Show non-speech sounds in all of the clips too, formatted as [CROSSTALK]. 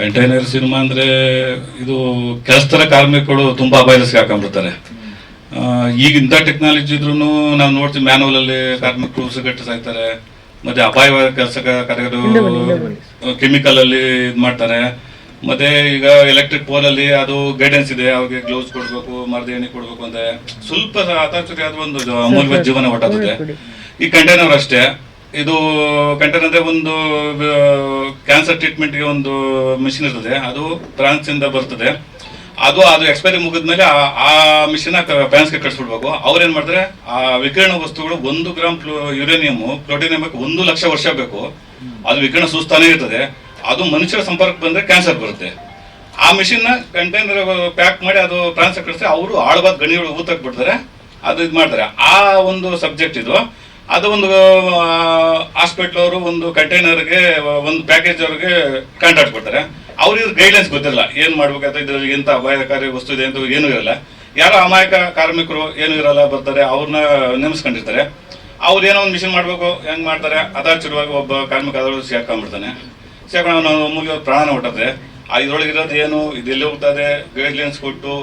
Container cinema ಅಂದ್ರೆ ಇದು ಕೆಲಸದ ಕಾರ್ಮಿಕರು ತುಂಬಾ ಅಪಾಯದಲ್ಲಿ ಹಾಕೊಂಡ್ಬಿಡ್ತಾರೆ ಈಗ ಇಂಥ ಟೆಕ್ನಾಲಜಿ ಇದ್ರೂ ನಾವು ನೋಡ್ತೀವಿ ಮ್ಯಾನುವಲ್ ಅಲ್ಲಿ ಕಾರ್ಮಿಕರು ಸಿಗಟ್ಟು ಸಾಯ್ತಾರೆ ಮತ್ತೆ ಅಪಾಯವಾದ ಕೆಲಸ ಕೆಮಿಕಲ್ ಅಲ್ಲಿ ಇದು ಮಾಡ್ತಾರೆ ಮತ್ತೆ ಈಗ ಎಲೆಕ್ಟ್ರಿಕ್ ಪೋಲ್ ಅಲ್ಲಿ ಅದು ಗೈಡೆನ್ಸ್ ಇದೆ ಅವ್ರಿಗೆ ಗ್ಲೌಸ್ ಕೊಡ್ಬೇಕು ಮರದ ಎಣ್ಣೆ ಕೊಡ್ಬೇಕು ಅಂತ. ಸ್ವಲ್ಪ ಅತಾಚುರಿ ಆದ ಒಂದು ಅಮೂಲ್ಯ ಜೀವನ ಹೊಟ್ಟಾಗುತ್ತೆ ಈ ಕಂಟೈನರ್ ಅಷ್ಟೇ. ಇದು ಕಂಟೈನರ್ ಅಂದ್ರೆ ಒಂದು ಕ್ಯಾನ್ಸರ್ ಟ್ರೀಟ್ಮೆಂಟ್ಗೆ ಒಂದು ಮಿಷಿನ್ ಇರ್ತದೆ. ಅದು ಫ್ರಾನ್ಸ್ ಇಂದ ಬರ್ತದೆ. ಅದು ಅದು ಎಕ್ಸ್ಪೈರಿ ಮುಗಿದ್ಮೇಲೆ ಆ- ಆ ಮಿಷಿನ್ ಫ್ರಾನ್ಸ್ಗೆ ಕಟ್ಸ್ಬಿಡ್ಬೇಕು ಅವ್ರು ಏನು ಮಾಡ್ತಾರೆ, ಆ ವಿಕಿರಣ ವಸ್ತುಗಳು ಒಂದು ಗ್ರಾಮ್ ಯುರೇನಿಯಂ ಪ್ಲೋಟಿನಿಯಂ ಒಂದು ಲಕ್ಷ ವರ್ಷ ಬೇಕು. ಅದು ವಿಕಿರಣ ಸುಸ್ತಾನೇ ಇರ್ತದೆ. ಅದು ಮನುಷ್ಯರ ಸಂಪರ್ಕ ಬಂದ್ರೆ ಕ್ಯಾನ್ಸರ್ ಬರುತ್ತೆ. ಆ ಮಿಷಿನ್ನ ಕಂಟೈನರ್ ಪ್ಯಾಕ್ ಮಾಡಿ ಅದು ಫ್ರಾನ್ಸ್ ಕಳಿಸ್ತಾರೆ ಅವರು ಆಳವಾದ ಗಣಿಗಳು ಊತಕ್ಕೆ ಬಿಡ್ತಾರೆ. ಅದು ಇದು ಮಾಡ್ತಾರೆ. ಆ ಒಂದು ಸಬ್ಜೆಕ್ಟ್ ಇದು. ಅದು ಒಂದು ಹಾಸ್ಪಿಟ್ಲ್ ಅವರು ಒಂದು ಕಂಟೈನರ್ಗೆ ಒಂದು ಪ್ಯಾಕೇಜ್ ಅವ್ರಿಗೆ ಕಾಂಟ್ರಾಕ್ಟ್ ಕೊಡ್ತಾರೆ. ಅವ್ರಿಗೆ ಗೈಡ್ಲೈನ್ಸ್ ಗೊತ್ತಿರಲ್ಲ, ಏನ್ ಮಾಡ್ಬೇಕಂತ ಇದ್ರಲ್ಲಿ ಎಂತ ಅಪಾಯಕಾರಿ ವಸ್ತು ಇದೆ ಅಂತ ಏನೂ ಇರಲ್ಲ. ಯಾರು ಅಮಾಯಕ ಕಾರ್ಮಿಕರು ಏನು ಇರಲ್ಲ, ಬರ್ತಾರೆ ಅವ್ರನ್ನ ನೇಮಿಸ್ಕೊಂಡಿರ್ತಾರೆ. ಅವ್ರು ಏನೋ ಒಂದು ಮಿಷನ್ ಮಾಡಬೇಕು, ಹೆಂಗ್ ಮಾಡ್ತಾರೆ ಅದಾಚುರವಾಗಿ ಒಬ್ಬ ಕಾರ್ಮಿಕ ಅದರೊಳಗೆ ಸೇರ್ಕೊಂಡ್ಬಿಡ್ತಾನೆ. ಸೇರ್ಕೊಂಡು ನಾವು ಮುಗಿಯೋ ಪ್ರಾಣ ಹೊಟ್ಟದೆ ಆ ಇದ್ರೊಳಗೆ ಇರೋದು ಏನು ಇದೆಲ್ಲಿ ಹೋಗ್ತದೆ ಗೈಡ್ಲೈನ್ಸ್ ಕೊಟ್ಟು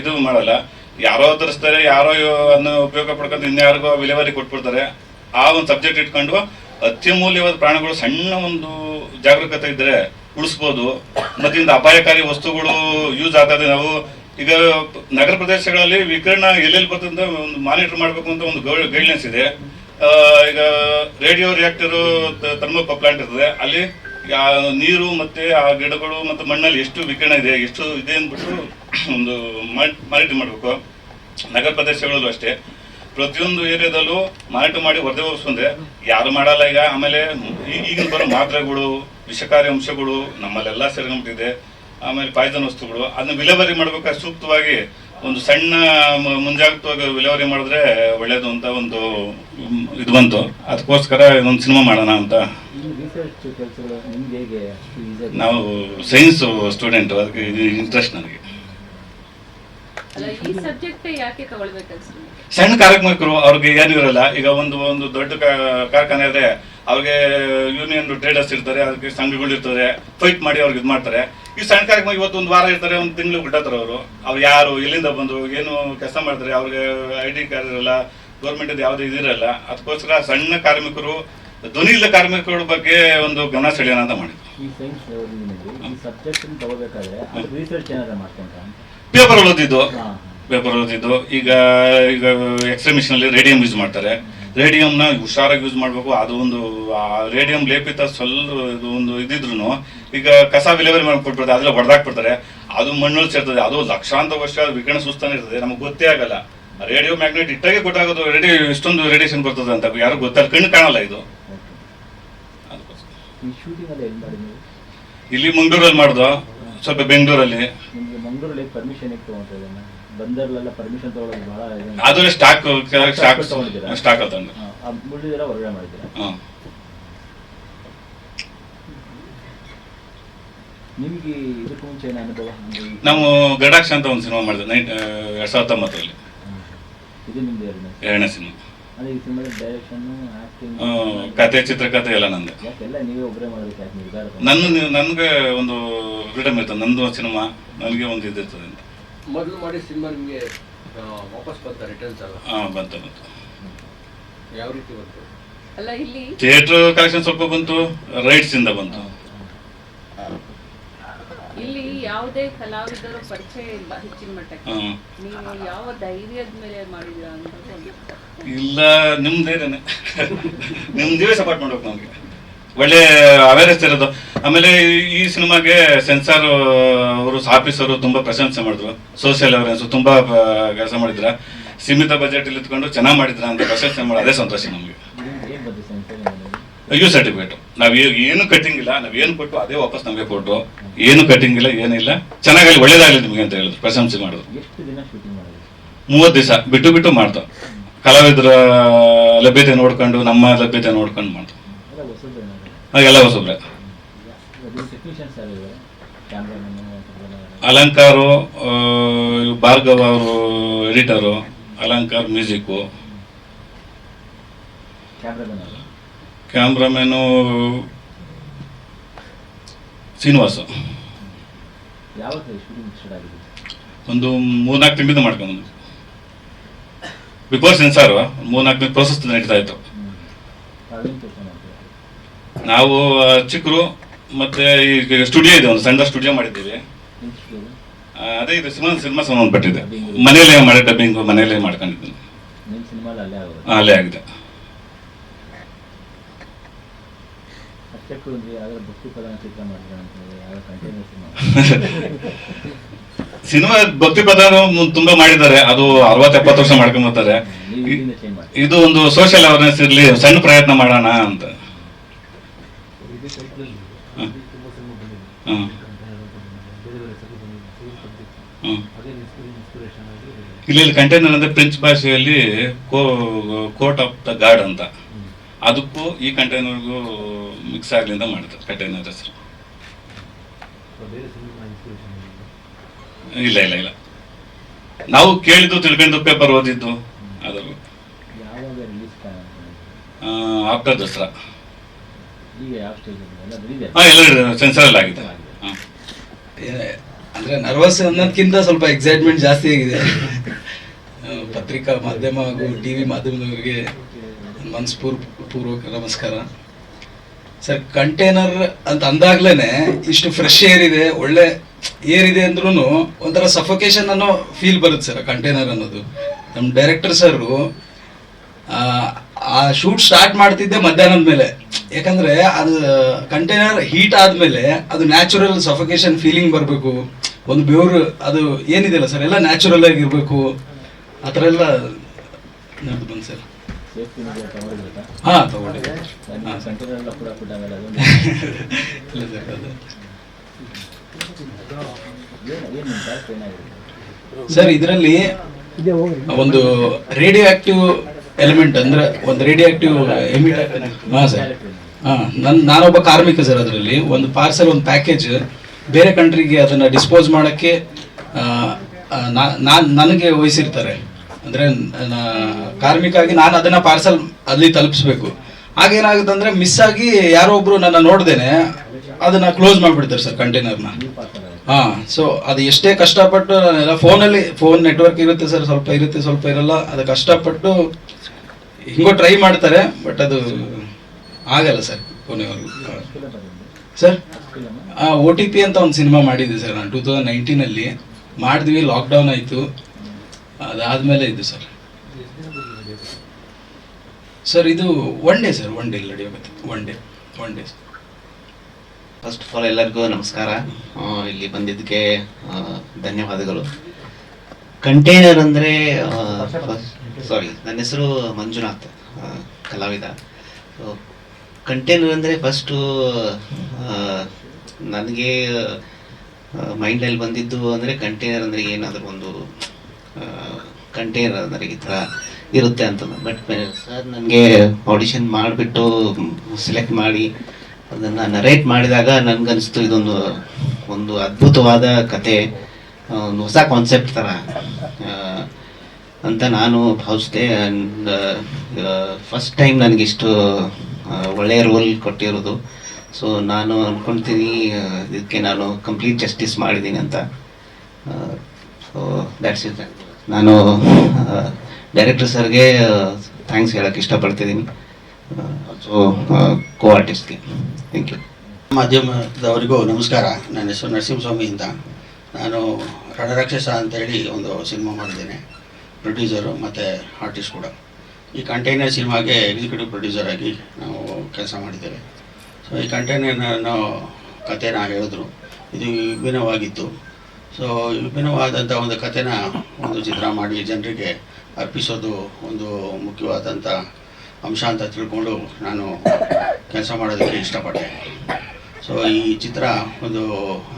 ಇದು ಮಾಡಲ್ಲ. ಯಾರೋ ತರಿಸ್ತಾರೆ ಯಾರೋ ಅದನ್ನ ಉಪಯೋಗ ಪಡ್ಕೊಂಡು ಇನ್ಯಾರಿಗೋ ವಿಲೇವಾರಿ ಕೊಟ್ಬಿಡ್ತಾರೆ. ಆ ಒಂದು ಸಬ್ಜೆಕ್ಟ್ ಇಟ್ಕೊಂಡು ಅತ್ಯಮೂಲ್ಯವಾದ ಪ್ರಾಣಗಳು ಸಣ್ಣ ಒಂದು ಜಾಗರೂಕತೆ ಇದ್ರೆ ಉಳಿಸ್ಬೋದು. ಮತ್ತಿಂದ ಅಪಾಯಕಾರಿ ವಸ್ತುಗಳು ಯೂಸ್ ಆಗ್ತದೆ. ನಾವು ಈಗ ನಗರ ಪ್ರದೇಶಗಳಲ್ಲಿ ವಿಕಿರಣ ಎಲ್ಲೆಲ್ಲಿ ಬರ್ತದೆ ಅಂತ ಒಂದು ಮಾನಿಟರ್ ಮಾಡಬೇಕು ಅಂತ ಒಂದು ಗೈಡ್ಲೈನ್ಸ್ ಇದೆ. ಈಗ ರೇಡಿಯೋ ರಿಯಾಕ್ಟರ್ ಥರ್ಮೋ ಪ್ಲಾಂಟ್ ಇರ್ತದೆ. ಅಲ್ಲಿ ನೀರು ಮತ್ತೆ ಆ ಗಿಡಗಳು ಮತ್ತು ಮಣ್ಣಲ್ಲಿ ಎಷ್ಟು ವಿಕಿರಣ ಇದೆ, ಎಷ್ಟು ಇದೆ ಅಂದ್ಬಿಟ್ಟು ಒಂದು ಮಾರಾಟ ಮಾಡಬೇಕು. ನಗರ ಪ್ರದೇಶಗಳಲ್ಲೂ ಅಷ್ಟೇ. ಪ್ರತಿಯೊಂದು ಏರಿಯಾದಲ್ಲೂ ಮಾರಾಟ ಮಾಡಿ ಹೊರದೆ ಹೋಗಿಸ್ಕೊಂಡ್ರೆ ಯಾರು ಮಾಡಲ್ಲ ಈಗ. ಆಮೇಲೆ ಈಗಿನ ಬರೋ ಮಾತ್ರೆಗಳು ವಿಷಕಾರಿ ಅಂಶಗಳು ನಮ್ಮಲ್ಲೆಲ್ಲ ಸೇರ್ಕೊಂಡ್ಬಿಟ್ಟಿದೆ. ಆಮೇಲೆ ಪಾಯ್ಸನ್ ವಸ್ತುಗಳು ಅದನ್ನ ವಿಲೇವಾರಿ ಮಾಡ್ಬೇಕಾದ್ರೆ ಸೂಕ್ತವಾಗಿ ಒಂದು ಸಣ್ಣ ಮುಂಜಾಗ್ರತವಾಗಿ ವಿಲೇವಾರಿ ಮಾಡಿದ್ರೆ ಒಳ್ಳೇದು ಅಂತ ಒಂದು ಇದು ಬಂತು. ಅದಕ್ಕೋಸ್ಕರ ಒಂದು ಸಿನಿಮಾ ಮಾಡೋಣ ಅಂತ. ನಾವು ಸೈನ್ಸ್ ಸ್ಟೂಡೆಂಟ್ ಅದಕ್ಕೆ ಇಂಟ್ರೆಸ್ಟ್ ನನಗೆ. ಈ ಸಬ್ಜೆಕ್ಟ್ ಯಾಕೆ ಸಣ್ಣ ಕಾರ್ಮಿಕರು ಅವ್ರಿಗೆ ಏನು ಇರಲ್ಲ ಈಗ ಒಂದು ಒಂದು ದೊಡ್ಡ ಕಾರ್ಖಾನೆ ಇದೆ ಅವ್ರಿಗೆ ಯೂನಿಯನ್ ಟ್ರೇಡರ್ಸ್ ಇರ್ತಾರೆ ಅದಕ್ಕೆ ಸಂಘಗಳು ಇರ್ತಾರೆ ಫೈಟ್ ಮಾಡಿ ಅವ್ರಿಗೆ ಇದು ಮಾಡ್ತಾರೆ. ಈ ಸಣ್ಣ ಕಾರ್ಯಕ್ರಮ ಇವತ್ತು ಒಂದು ವಾರ ಇರ್ತಾರೆ ಒಂದು ತಿಂಗಳು ಬಿಟ್ಟತಾರೆ ಅವರು. ಅವ್ರು ಯಾರು ಎಲ್ಲಿಂದ ಬಂದು ಏನು ಕೆಲಸ ಮಾಡ್ತಾರೆ ಅವ್ರಿಗೆ ಐ ಡಿ ಕಾರ್ಡ್ ಇರಲ್ಲ ಗೌರ್ಮೆಂಟ್ ಯಾವುದೇ ಇದಿರಲ್ಲ ಅದಕ್ಕೋಸ್ಕರ ಸಣ್ಣ ಕಾರ್ಮಿಕರು ಧ್ವನಿ ಇಲ್ಲ ಕಾರ್ಮಿಕರ ಬಗ್ಗೆ ಒಂದು ಗಮನ ಸೆಳೆಯೋಣ ಅಂತ ಮಾಡಿದ್ರು ಪೇಪರ್ ಓದಿದ್ದು ಪೇಪರ್ ಓದಿದ್ದು ಈಗ ಈಗ ಎಕ್ಸ್ರೇ ಮಿಷನ್ ಅಲ್ಲಿ ರೇಡಿಯಂ ಯೂಸ್ ಮಾಡ್ತಾರೆ. ರೇಡಿಯಂನ ಹುಷಾರಾಗಿ ಯೂಸ್ ಮಾಡಬೇಕು. ಅದು ಒಂದು ರೇಡಿಯಂ ಲೇಪಿತ ಸ್ವಲ್ಪ ಇದು ಒಂದು ಇದಿದ್ರು ಈಗ ಕಸ ವಿಲೇವರಿ ಮಾಡಿ ಕೊಟ್ಬಿಡ್ತಾರೆ. ಅದ್ರಲ್ಲಿ ಹೊಡೆದಾಕ್ಬಿಡ್ತಾರೆ. ಅದು ಮಣ್ಣಲ್ಲಿ ಸೇರ್ತದೆ. ಅದು ಲಕ್ಷಾಂತರ ವರ್ಷ ವಿಕಿರಣ ಸುಸ್ತಾನೆ ಇರ್ತದೆ. ನಮಗೆ ಗೊತ್ತೇ ಆಗಲ್ಲ. ರೇಡಿಯೋ ಮ್ಯಾಗ್ನೆಟ್ ಇಟ್ಟಾಗೆ ಗೊತ್ತಾಗೋದು ರೇಡಿಯೋ ಇಷ್ಟೊಂದು ರೇಡಿಯೇಷನ್ ಬರ್ತದೆ ಅಂತ ಯಾರು ಗೊತ್ತಲ್ಲ ಕಣ್ಣು ಕಾಣಲ್ಲ ಇದು. ಇಲ್ಲಿ ಮಂಗಳೂರಲ್ಲಿ ಮಾಡ್ದು. ಸ್ವಲ್ಪ ಬೆಂಗಳೂರಲ್ಲಿ. ಮಂಗಳೂರಲ್ಲಿ ಪರ್ಮಿಷನ್ ಇತ್ತು ಅಂತ ಇದನ್ನ ಬಂದರ್ಲೆಲ್ಲ ಪರ್ಮಿಷನ್ ತಗೊಳ್ಳೋದು ಬಹಳ. ಅದು ಸ್ಟಾಕ್ ಸ್ಟಾಕ್ ತಗೊಂಡಿದ್ದೀರಾ? ಸ್ಟಾಕ್ ತಂದು ಉಳಿದಿರೋ ಹೊರಗಡೆ ಮಾಡಿದ್ದೀರಾ? ನಿಮಗೆ ಇದಕ್ಕೂ ಮುಂಚೆ ಏನು ಅನುಭವ? ನಾವು ಗಡಾಕ್ಷ ಅಂತ ಒಂದು ಸಿನಿಮಾ ಮಾಡಿದ್ವಿ ನೈಟ್ ಎರಡ್ ಸಾವಿರದ ಹತ್ತೊಂಬತ್ತರಲ್ಲಿ. ಇದು ನಿಮ್ದು ಎರಡನೇ ಎರಡನೇ ಸಿನಿಮಾ ಕತೆ ಚಿತ್ರಕಥೆ ಎಲ್ಲ ನಂದು? ನನ್ನ ನನಗೆ ಒಂದು ಫ್ರೀಡಮ್ ಇತ್ತು. ನಂದು ಸಿನಿಮಾ ನನಗೆ ಒಂದು ಇದಿರ್ತದೆ ಅಂತ. ಮೊದಲು ಮಾಡಿ ಸಿನಿಮಾ ನಿಮಗೆ ವಾಪಸ್ ಬಂತ ರಿಟರ್ನ್ಸ್ ಅಲ್ಲ ಹಾಂ ಬಂತು ಬಂತು. ಯಾವ ರೀತಿ ಬಂತು? ಅಲ್ಲ ಇಲ್ಲಿ ಥಿಯೇಟರ್ ಕಲೆಕ್ಷನ್ ಸ್ವಲ್ಪ ಬಂತು ರೈಟ್ಸ್ ಇಂದ ಬಂತು. ಯಾವುದೇ ಕಲಾವಿದರ ಪರಿಚಯ ಇಲ್ಲ ಹೆಚ್ಚಿನ ಮಟ್ಟಕ್ಕೆ. ನೀವು ಯಾವ ಧೈರ್ಯದ ಮೇಲೆ ಮಾಡಿದ್ರ ಅಂತ ಇಲ್ಲ ನಿಮ್ದೇನೆ ನಿಮ್ದೇ ಸಪೋರ್ಟ್ ಮಾಡ್ಬೇಕು ನಮಗೆ. ಒಳ್ಳೆ ಅವೇರ್ನೆಸ್ ಇರೋದು. ಆಮೇಲೆ ಈ- ಈ ಸಿನಿಮಾಗೆ ಸೆನ್ಸಾರ್ ಅವರು ಆಫೀಸರು ತುಂಬಾ ಪ್ರಶಂಸೆ ಮಾಡಿದ್ರು. ಸೋಷಿಯಲ್ ಅವೇರ್ನೆಸ್ ತುಂಬಾ ಕೆಲಸ ಮಾಡಿದ್ರ. ಸೀಮಿತ ಬಜೆಟ್ ಇಲ್ಲಿ ಇಟ್ಕೊಂಡು ಚೆನ್ನಾಗಿ ಮಾಡಿದ್ರ ಅಂತ ಪ್ರಶಂಸೆ ಮಾಡಿ ಅದೇ ಸಂತೋಷ ನಮಗೆ. ಯು ಸರ್ಟಿಫಿಕೇಟ್ ನಾವು ಏನು ಕಟ್ಟಿಂಗ್ ಇಲ್ಲ. ನಾವ್ ಏನು ಕೊಟ್ಟು ಅದೇ ವಾಪಸ್ ನಮಗೆ ಕೊಟ್ಟು ಏನು ಕಟಿಂಗ್ ಇಲ್ಲ ಏನಿಲ್ಲ. ಚೆನ್ನಾಗಿ ಒಳ್ಳೇದಾಗಲಿ ನಿಮಗೆ ಅಂತ ಹೇಳಿದ್ರು ಪ್ರಶಂಸೆ ಮಾಡಿದ್ರು? ಮೂವತ್ತು ದಿವಸ ಬಿಟ್ಟು ಬಿಟ್ಟು ಮಾಡ್ತಾವ ಕಲಾವಿದರ ಲಭ್ಯತೆ ನೋಡ್ಕೊಂಡು ನಮ್ಮ ಲಭ್ಯತೆ ನೋಡ್ಕೊಂಡು ಮಾಡ್ತಾವ ಎಲ್ಲ ಹೊಸಬ್ರೆ ಅಲಂಕಾರು ಭಾರ್ಗವ ಅವರು editor Alankar music cameraman Srinivas. ಒಂದು ಮೂರ್ನಾಲ್ಕು ತಿಂಗಳಿಂದ ಮಾಡ್ಕೊಂಡು ಬಿಫೋರ್ ಸೆನ್ಸಾರ್ ಮೂರ್ನಾಲ್ಕು ತಿಂಗಳು ಪ್ರೋಸೆಸ್ ನಡೀತಾ ಇತ್ತು. ನಾವು ಚಿಕ್ಕರು ಮತ್ತೆ ಈಗ ಸ್ಟುಡಿಯೋ ಇದೆ ಒಂದು ಸಣ್ಣ ಸ್ಟುಡಿಯೋ ಮಾಡಿದ್ದೀವಿ. ಅದೇ? ಇದು ಸಿನಿಮಾ ಸಿನಿಮಾ ಸಂಬಂಧಪಟ್ಟಿದೆ ಮನೆಯಲ್ಲೇ ಮಾಡಿ ಡಬ್ಬಿಂಗ್ ಮನೆಯಲ್ಲೇ ಮಾಡ್ಕೊಂಡಿದ್ದೀನಿ. ಅಲ್ಲೇ ಆಗೋದು. ಭಕ್ತಿ ಚಿತ್ರ ಮಾಡಿದ್ರೆ ಅಂತ ಸಿನಿಮಾ [LAUGHS] ಸಿನಿಮಾ ಭಕ್ತಿ ಪದ ತುಂಬಾ ಮಾಡಿದ್ದಾರೆ. ಅದು ಅರವತ್ತು ಎಪ್ಪತ್ತು ವರ್ಷ ಮಾಡ್ಕೊಂಬರ್ತಾರೆ ನೀವು ಇಲ್ಲಿಂದ ಚೇಂಜ್ ಮಾಡಿ ಇದು ಒಂದು ಸೋಷಿಯಲ್ ಅವೇರ್ನೆಸ್ ಇರಲಿ ಸಣ್ಣ ಪ್ರಯತ್ನ ಮಾಡೋಣ ಅಂತ. ಇಲ್ಲಿ ಕಂಟೈನರ್ ಅಂದ್ರೆ ಫ್ರೆಂಚ್ ಭಾಷೆಯಲ್ಲಿ ಕೋರ್ಟ್ ಆಫ್ ದ ಗಾರ್ಡ್ ಅಂತ. ಅದಕ್ಕೂ ಈ ಕಂಟೈನರ್ಗೂ ಮಿಕ್ಸ್ ಆಗಲಿ ಅಂತ ಮಾಡಿದ್ರು ಕಂಟೈನರ್ ಹೆಸರು ಇಲ್ಲ? ಇಲ್ಲ ಇಲ್ಲ ನಾವು ಕೇಳಿದ್ದು ತಿಳ್ಕೊಂಡು ಪೇಪರ್ ಓದಿದ್ದು ಅದು ಯಾವಾಗ ರಿಲೀಸ್ ಆಫ್ಟರ್ ದಸರಾ. ಸೆನ್ಸರ್ ಆಗಿದೆ. ಅಂದ್ರೆ ನರ್ವಸ್ ಅನ್ನೋದಕ್ಕಿಂತ ಸ್ವಲ್ಪ ಎಕ್ಸೈಟ್ಮೆಂಟ್ ಜಾಸ್ತಿ ಆಗಿದೆ. ಪತ್ರಿಕಾ ಮಾಧ್ಯಮ ಹಾಗೂ ಟಿ ವಿ ಮಾಧ್ಯಮದವರಿಗೆ ಮನಸ್ಪೂರ್ ಪೂರ್ವಕ ನಮಸ್ಕಾರ. ಸರ್ ಕಂಟೈನರ್ ಅಂತ ಅಂದಾಗ್ಲೇನೆ ಇಷ್ಟು ಫ್ರೆಶ್ ಏರ್ ಇದೆ, ಒಳ್ಳೆ ಏರ್ ಇದೆ ಅಂದ್ರೂ ಒಂಥರ ಸಫೋಕೇಶನ್ ಅನ್ನೋ ಫೀಲ್ ಬರುತ್ತೆ ಸರ್ ಕಂಟೈನರ್ ಅನ್ನೋದು. ನಮ್ಮ ಡೈರೆಕ್ಟರ್ ಸರ್, ಆ ಶೂಟ್ ಸ್ಟಾರ್ಟ್ ಮಾಡ್ತಿದ್ದೆ ಮಧ್ಯಾಹ್ನದ ಮೇಲೆ. ಯಾಕಂದ್ರೆ ಅದು ಕಂಟೈನರ್ ಹೀಟ್ ಆದ್ಮೇಲೆ ಅದು ನ್ಯಾಚುರಲ್ ಸಫೋಕೇಶನ್ ಫೀಲಿಂಗ್ ಬರಬೇಕು. ಒಂದು ಬೆವರು, ಅದು ಏನಿದೆಯಲ್ಲ ಸರ್, ಎಲ್ಲ ನ್ಯಾಚುರಲ್ ಆಗಿರ್ಬೇಕು. ಆ ಥರ ಎಲ್ಲ ನಡೆದು ಬಂದು ಸರ್. ಹಾ ತಗೊಂಡಿದ್ದೆ ನನ್ನ ಸರ್ ಇದರಲ್ಲಿ ಒಂದು ರೇಡಿಯೋ ಆಕ್ಟಿವ್ ಎಲಿಮೆಂಟ್ ಅಂದ್ರೆ ಒಂದು ರೇಡಿಯೋ ಆಕ್ಟಿವ್ ಎಮಿಟ್ ಹಾ ಸರ್. ಹಾ ನನ್ ನಾನೊಬ್ಬ ಕಾರ್ಮಿಕ ಸರ್ ಅದರಲ್ಲಿ. ಒಂದು ಪಾರ್ಸಲ್ ಒಂದು ಪ್ಯಾಕೇಜ್ ಬೇರೆ ಕಂಟ್ರಿಗೆ ಅದನ್ನ ಡಿಸ್ಪೋಸ್ ಮಾಡಕ್ಕೆ ನಾನು ನನಗೆ ವಹಿಸಿರ್ತಾರೆ. ಅಂದ್ರೆ ಕಾರ್ಮಿಕ ಆಗಿ ನಾನು ಅದನ್ನ ಪಾರ್ಸಲ್ ಅಲ್ಲಿ ತಲುಪಿಸ್ಬೇಕು. ಆಗೇನಾಗುತ್ತೆ ಅಂದ್ರೆ ಮಿಸ್ ಆಗಿ ಯಾರೋ ಒಬ್ರು ನನ್ನ ನೋಡ್ದೇನೆ, ಅದನ್ನ ಕ್ಲೋಸ್ ಮಾಡಿಬಿಡ್ತಾರೆ ಸರ್ ಕಂಟೈನರ್ನ ಹಾಂ ಸೊ ಅದು ಎಷ್ಟೇ ಕಷ್ಟಪಟ್ಟು ನಾನೆಲ್ಲ ಫೋನಲ್ಲಿ ಫೋನ್ ನೆಟ್ವರ್ಕ್ ಇರುತ್ತೆ ಸರ್, ಸ್ವಲ್ಪ ಇರುತ್ತೆ, ಸ್ವಲ್ಪ ಇರಲ್ಲ, ಅದು ಕಷ್ಟಪಟ್ಟು ಹಿಂಗೋ ಟ್ರೈ ಮಾಡ್ತಾರೆ ಬಟ್ ಅದು ಆಗಲ್ಲ ಸರ್, ಕೊನೆವರೆಗೂ. ಸರ್ ಓ ಟಿ ಪಿ ಅಂತ ಒಂದು ಸಿನಿಮಾ ಮಾಡಿದ್ದೆ ಸರ್, ನಾನು ಟೂ ತೌಸಂಡ್ ನೈನ್ಟೀನಲ್ಲಿ ಮಾಡಿದ್ವಿ ಲಾಕ್ಡೌನ್ ಆಯಿತು. ಅದಾದಮೇಲೆ ಇದು ಸರ್. ಸರ್, ಇದು one day sir one day ready one day one day first of all ಎಲ್ಲರಿಗೂ ನಮಸ್ಕಾರ. ಇಲ್ಲಿ ಬಂದಿದ್ದಕ್ಕೆ ಧನ್ಯವಾದಗಳು. ಕಂಟೈನರ್ ಅಂದರೆ ಸಾರಿ ನನ್ನ ಹೆಸರು ಮಂಜುನಾಥ್ ಕಲಾವಿದ. ಕಂಟೈನರ್ ಅಂದರೆ ಫಸ್ಟು ನನಗೆ ಮೈಂಡಲ್ಲಿ ಬಂದಿದ್ದು ಅಂದರೆ ಕಂಟೈನರ್ ಅಂದರೆ ಏನಾದರೂ ಒಂದು ಕಂಟೈನರ್ ಈ ಥರ ಇರುತ್ತೆ ಅಂತ ಬಟ್ ಸರ್ ನನಗೆ ಆಡಿಷನ್ ಮಾಡಿಬಿಟ್ಟು ಸೆಲೆಕ್ಟ್ ಮಾಡಿ ಅದನ್ನು ನರೇಟ್ ಮಾಡಿದಾಗ ನನಗನ್ನಿಸ್ತು ಇದೊಂದು ಒಂದು ಅದ್ಭುತವಾದ ಕತೆ ಒಂದು ಹೊಸ ಕಾನ್ಸೆಪ್ಟ್ ಥರ. ಅಂತ ನಾನು ಭಾವಿಸಿದೆ ಆ್ಯಂಡ್ ಫಸ್ಟ್ ಟೈಮ್ ನನಗಿಷ್ಟು ಒಳ್ಳೆಯ ರೋಲ್ ಕೊಟ್ಟಿರೋದು. ಸೊ ನಾನು ಅಂದ್ಕೊಳ್ತೀನಿ ಇದಕ್ಕೆ ನಾನು ಕಂಪ್ಲೀಟ್ ಜಸ್ಟಿಸ್ ಮಾಡಿದ್ದೀನಿ ಅಂತ. ಸೊ ದ್ಯಾಟ್ಸ್ ಇಟ್ ನಾನು ಡೈರೆಕ್ಟರ್ ಸರ್ಗೆ ಥ್ಯಾಂಕ್ಸ್ ಹೇಳಕ್ಕೆ ಇಷ್ಟಪಡ್ತಿದ್ದೀನಿ. ಸೊ ಕೋ ಆರ್ಟಿಸ್ಟ್ಗೆ ಥ್ಯಾಂಕ್ ಯು ಮಾಧ್ಯಮದವರಿಗೂ ನಮಸ್ಕಾರ. ನನ್ನ ಹೆಸರು ನರಸಿಂಹಸ್ವಾಮಿ ಅಂತ. ನಾನು ರಣರಾಕ್ಷಸ ಅಂತೇಳಿ ಒಂದು ಸಿನಿಮಾ ಮಾಡಿದ್ದೇನೆ. ಪ್ರೊಡ್ಯೂಸರು ಮತ್ತು ಆರ್ಟಿಸ್ಟ್ ಕೂಡ. ಈ ಕಂಟೈನರ್ ಸಿನಿಮಾಗೆ ಎಕ್ಸಿಕ್ಯೂಟಿವ್ ಪ್ರೊಡ್ಯೂಸರ್ ಆಗಿ ನಾವು ಕೆಲಸ ಮಾಡಿದ್ದೇವೆ. ಸೊ ಈ ಕಂಟೈನರ್ನ ಕಥೆನ ಹೇಳಿದ್ರು. ಇದು ವಿಭಿನ್ನವಾಗಿತ್ತು. ಸೊ ವಿಭಿನ್ನವಾದಂಥ ಒಂದು ಕಥೆನ ಒಂದು ಚಿತ್ರ ಮಾಡಿ ಜನರಿಗೆ ಅರ್ಪಿಸೋದು ಒಂದು ಮುಖ್ಯವಾದಂಥ ಅಂಶ ಅಂತ ತಿಳ್ಕೊಂಡು ನಾನು ಕೆಲಸ ಮಾಡೋದಕ್ಕೆ ಇಷ್ಟಪಟ್ಟೆ. ಸೊ ಈ ಚಿತ್ರ ಒಂದು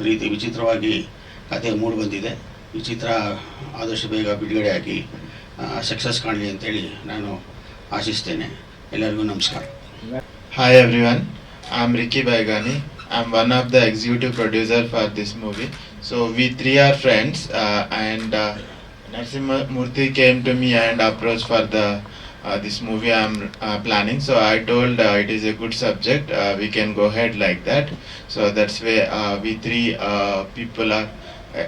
ರೀತಿ ವಿಚಿತ್ರವಾಗಿ ಕತೆ ಮೂಡಿ ಬಂದಿದೆ. ಈ ಚಿತ್ರ ಆದಷ್ಟು ಬೇಗ ಬಿಡುಗಡೆ ಆಗಿ ಸಕ್ಸಸ್ ಕಾಣಲಿ ಅಂತೇಳಿ ನಾನು ಆಶಿಸ್ತೇನೆ. ಎಲ್ಲರಿಗೂ ನಮಸ್ಕಾರ. Hi everyone I am Ricky Baigani I am one of the executive producer for this movie. So we three are friends uh, and uh, Narsimha Murthy came to me and approached for the uh, this movie I'm uh, planning. So I told uh, it is a good subject. Uh, we can go ahead like that. So that's why uh, we three uh, people are uh,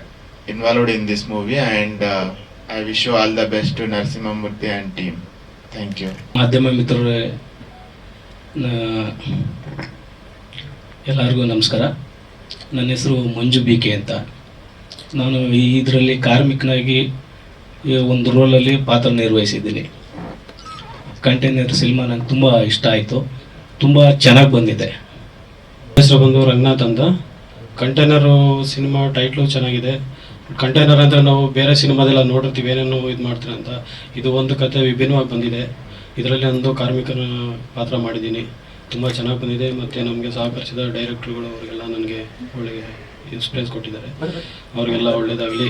involved in this movie, and uh, I wish you all the best to Narsimha Murthy and team. Thank you. ಮಾಧ್ಯಮ mitra ಎಲ್ಲರಿಗೂ ನಮಸ್ಕಾರ ನನ್ನ ಹೆಸರು ಮಂಜು B K ಅಂತ. ನಾನು ಇದರಲ್ಲಿ ಕಾರ್ಮಿಕನಾಗಿ ಒಂದು ರೋಲಲ್ಲಿ ಪಾತ್ರ ನಿರ್ವಹಿಸಿದ್ದೀನಿ. ಕಂಟೈನರ್ ಸಿನಿಮಾ ನಂಗೆ ತುಂಬ ಇಷ್ಟ ಆಯಿತು. ತುಂಬ ಚೆನ್ನಾಗಿ ಬಂದಿದೆ. ಹೆಸರು ಬಂದು ರಂಗನಾಥ್ ಅಂತ. ಕಂಟೈನರು ಸಿನಿಮಾ ಟೈಟ್ಲು ಚೆನ್ನಾಗಿದೆ. ಕಂಟೈನರ್ ಅಂದರೆ ನಾವು ಬೇರೆ ಸಿನಿಮಾದೆಲ್ಲ ನೋಡಿರ್ತೀವಿ, ಏನೇನು ಇದು ಮಾಡ್ತೀರ ಅಂತ. ಇದು ಒಂದು ಕತೆ ವಿಭಿನ್ನವಾಗಿ ಬಂದಿದೆ. ಇದರಲ್ಲಿ ಒಂದು ಕಾರ್ಮಿಕನ ಪಾತ್ರ ಮಾಡಿದ್ದೀನಿ. ತುಂಬ ಚೆನ್ನಾಗಿ ಬಂದಿದೆ ಮತ್ತು ನಮಗೆ ಸಹಕರಿಸಿದ ಡೈರೆಕ್ಟ್ರುಗಳು ಅವರಿಗೆಲ್ಲ ನನಗೆ ಒಳ್ಳೆಯ ಇನ್ಸ್ಪಿರೆನ್ಸ್ ಕೊಟ್ಟಿದ್ದಾರೆ. ಅವರಿಗೆಲ್ಲ ಒಳ್ಳೆಯದಾಗಲಿ